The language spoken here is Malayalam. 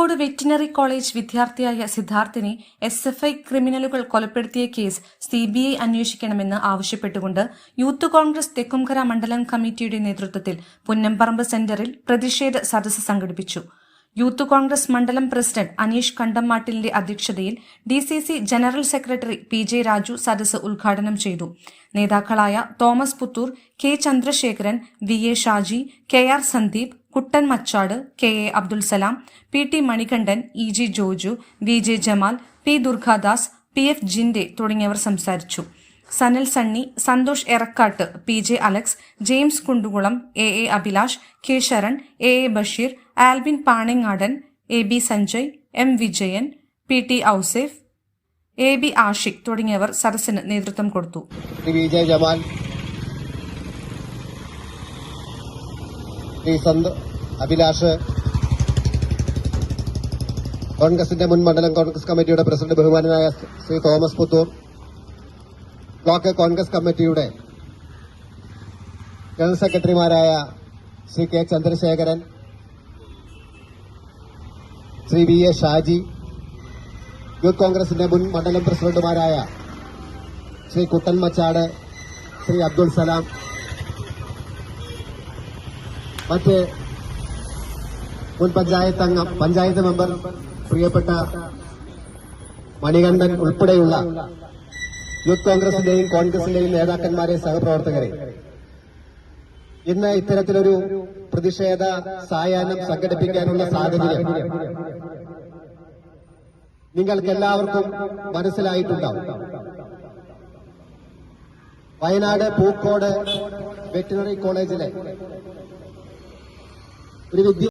പൂക്കോട് വെറ്റിനറി കോളേജ് വിദ്യാർത്ഥിയായ സിദ്ധാർത്ഥിനെ എസ് എഫ് ഐ ക്രിമിനലുകൾ കൊലപ്പെടുത്തിയ കേസ് സി ബി ഐ അന്വേഷിക്കണമെന്ന് ആവശ്യപ്പെട്ടുകൊണ്ട് യൂത്ത് കോൺഗ്രസ് തെക്കുംകര മണ്ഡലം കമ്മിറ്റിയുടെ നേതൃത്വത്തിൽ പുന്നമ്പറമ്പ് സെന്ററിൽ പ്രതിഷേധ സദസ്സ് സംഘടിപ്പിച്ചു. യൂത്ത് കോൺഗ്രസ് മണ്ഡലം പ്രസിഡന്റ് അനീഷ് കണ്ടമാട്ടിലിന്റെ അധ്യക്ഷതയിൽ D C C general secretary P J Raju സദസ്സ് ഉദ്ഘാടനം ചെയ്തു. നേതാക്കളായ Thomas Puthur K Chandrasekharan V A Shaji K R Sandeep Kuttan Machad K. A. Abdul Salam P. T. Manikandan E. G. Joju V. J. Jamal P. Durgadas P. F. Jinde തുടങ്ങിയവർ സംസാരിച്ചു. Sanal Sunny Santhosh Erakkat P. J. Alex James Kundukulam A. A. Abhilash K. Sharan A. A. Basheer Albin Paningadan A. B. Sanjay M. Vijayan P. T. Ouseph A. B. Ashiq തുടങ്ങിയവർ സദസ്സിന് നേതൃത്വം കൊടുത്തു. Shri V J Jamal Shri Santh Abhilash. കോൺഗ്രസിന്റെ മുൻ മണ്ഡലം കോൺഗ്രസ് കമ്മിറ്റിയുടെ പ്രസിഡന്റ് ബഹുമാനായ ശ്രീ തോമസ് പുത്തൂർ. ബ്ലോക്ക് കോൺഗ്രസ് കമ്മിറ്റിയുടെ ജനറൽ സെക്രട്ടറിമാരായ Shri K Chandrasekharan Shri V A Shaji youth കോൺഗ്രസിന്റെ മുൻ മണ്ഡലം പ്രസിഡന്റുമാരായ ശ്രീ കുട്ടൻ മച്ചാട് ശ്രീ അബ്ദുൾ സലാം മറ്റ് മുൻ പഞ്ചായത്ത് അംഗം പഞ്ചായത്ത് മെമ്പർ പ്രിയപ്പെട്ട മണികണ്ഠൻ ഉൾപ്പെടെയുള്ള യൂത്ത് കോൺഗ്രസിന്റെയും കോൺഗ്രസിന്റെയും നേതാക്കന്മാരെ സഹപ്രവർത്തകരെ. ഇന്ന് ഇത്തരത്തിലൊരു പ്രതിഷേധ സായാഹ്നം സംഘടിപ്പിക്കാനുള്ള സാഹചര്യം നിങ്ങൾക്ക് എല്ലാവർക്കും മനസ്സിലായിട്ടുണ്ടാവും. വയനാട് പൂക്കോട് വെറ്റിനറി കോളേജിലെ pero Dios